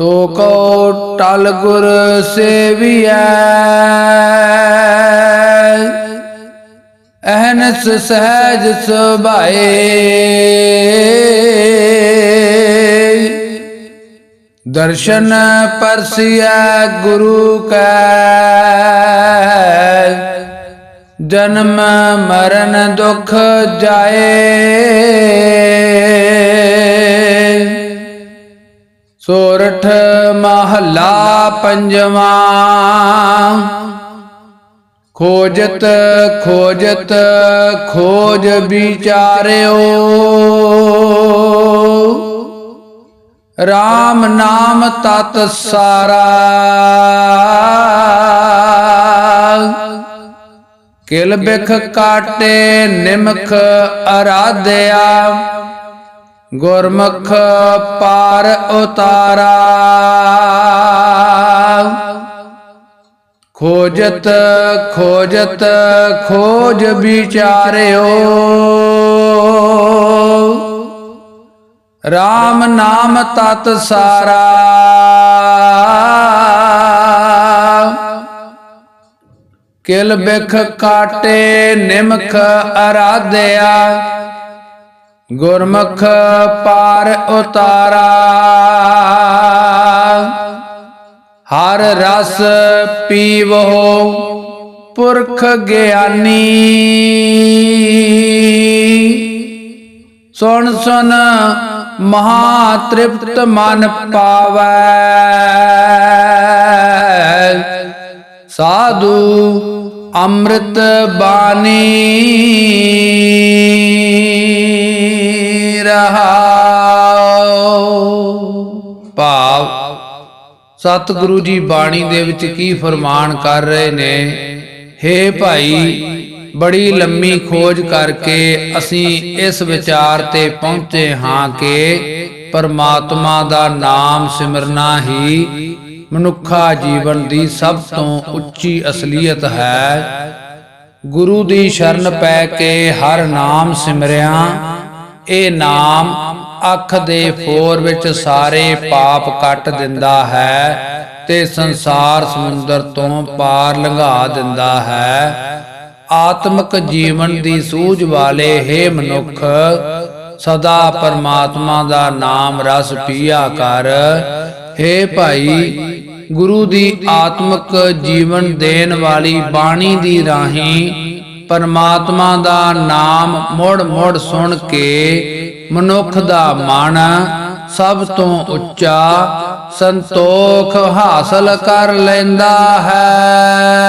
ਸੋ ਕੋ ਟਲ ਗੁਰ ਸੇਵੀਐ। ਅਹਨਸ ਸਹਿਜ ਸੁਭਾਏ। ਦਰਸ਼ਨ ਪਰਸਿਆ ਗੁਰੂ ਕੈ। ਜਨਮ ਮਰਨ ਦੁਖ ਜਾਏ। ਸੋਰਠ ਮਹੱਲਾ ਪੰਜਵਾਂ। ਖੋਜਤ ਖੋਜਤ, ਖੋਜ ਵਿਚਾਰਿਓ। ਰਾਮ ਨਾਮ ਤਤ ਸਾਰਾ। ਕਿਲ ਬਿਖ ਕਾਟੇ ਨਿਮਖ ਅਰਾਧਿਆ। ਗੁਰਮੁਖ ਪਾਰ ਉਤਾਰਾ। ਖੋਜਤ ਖੋਜਤ, ਖੋਜ ਵਿਚਾਰਿਓ। RAM ਨਾਮ ਤਤ ਸਾਰਾ। ਕਿਲ ਬਿਖ ਕਾਟੇ ਨਿਮਖ ਅਰਾਧਿਆ। ਗੁਰਮੁਖ ਪਾਰ ਉਤਾਰਾ। ਹਰ ਰਸ ਪੀਵੋ ਪੁਰਖ ਗਿਆਨੀ। ਸੁਣ ਸੁਣ ਮਹਾ ਤ੍ਰਿਪਤ ਮਨ ਪਾਵੈ। ਸਾਧੂ ਅੰਮ੍ਰਿਤ ਬਾਣੀ। ਰਹਾਉ ਭਾਵ, ਸਤਿਗੁਰੂ ਜੀ ਬਾਣੀ ਦੇ ਵਿੱਚ ਕੀ ਫਰਮਾਨ ਕਰ ਰਹੇ ਨੇ? ਹੇ ਭਾਈ, ਬੜੀ ਲੰਮੀ ਖੋਜ ਕਰਕੇ ਅਸੀਂ ਇਸ ਵਿਚਾਰ ਤੇ ਪਹੁੰਚੇ ਹਾਂ ਕਿ ਪਰਮਾਤਮਾ ਦਾ ਨਾਮ ਸਿਮਰਨਾ ਹੀ ਮਨੁੱਖਾ ਜੀਵਨ ਦੀ ਸਭ ਤੋਂ ਉੱਚੀ ਅਸਲੀਅਤ ਹੈ। ਗੁਰੂ ਦੀ ਸ਼ਰਨ ਪੈ ਕੇ ਹਰ ਨਾਮ ਸਿਮਰਿਆ। ਇਹ ਨਾਮ ਅੱਖ ਦੇ ਫੋਰ ਵਿੱਚ ਸਾਰੇ ਪਾਪ ਕੱਟ ਦਿੰਦਾ ਹੈ ਤੇ ਸੰਸਾਰ ਸਮੁੰਦਰ ਤੋਂ ਪਾਰ ਲੰਘਾ ਦਿੰਦਾ ਹੈ। ਆਤਮਿਕ ਜੀਵਨ ਦੀ ਸੂਝ ਵਾਲੇ ਹੈ ਮਨੁੱਖ, ਸਦਾ ਪਰਮਾਤਮਾ ਦਾ ਨਾਮ ਰਸ ਪੀਆ ਕਰ। ਹੇ ਭਾਈ, ਗੁਰੂ ਦੀ ਆਤਮਿਕ ਜੀਵਨ ਦੇਣ ਵਾਲੀ ਬਾਣੀ ਦੀ ਰਾਹੀਂ ਪਰਮਾਤਮਾ ਦਾ ਨਾਮ ਮੋੜ ਮੋੜ ਸੁਣ ਕੇ ਮਨੁੱਖ ਦਾ ਮਨ ਸਭ ਤੋਂ ਉੱਚਾ ਸੰਤੋਖ ਹਾਸਲ ਕਰ ਲੈਂਦਾ ਹੈ।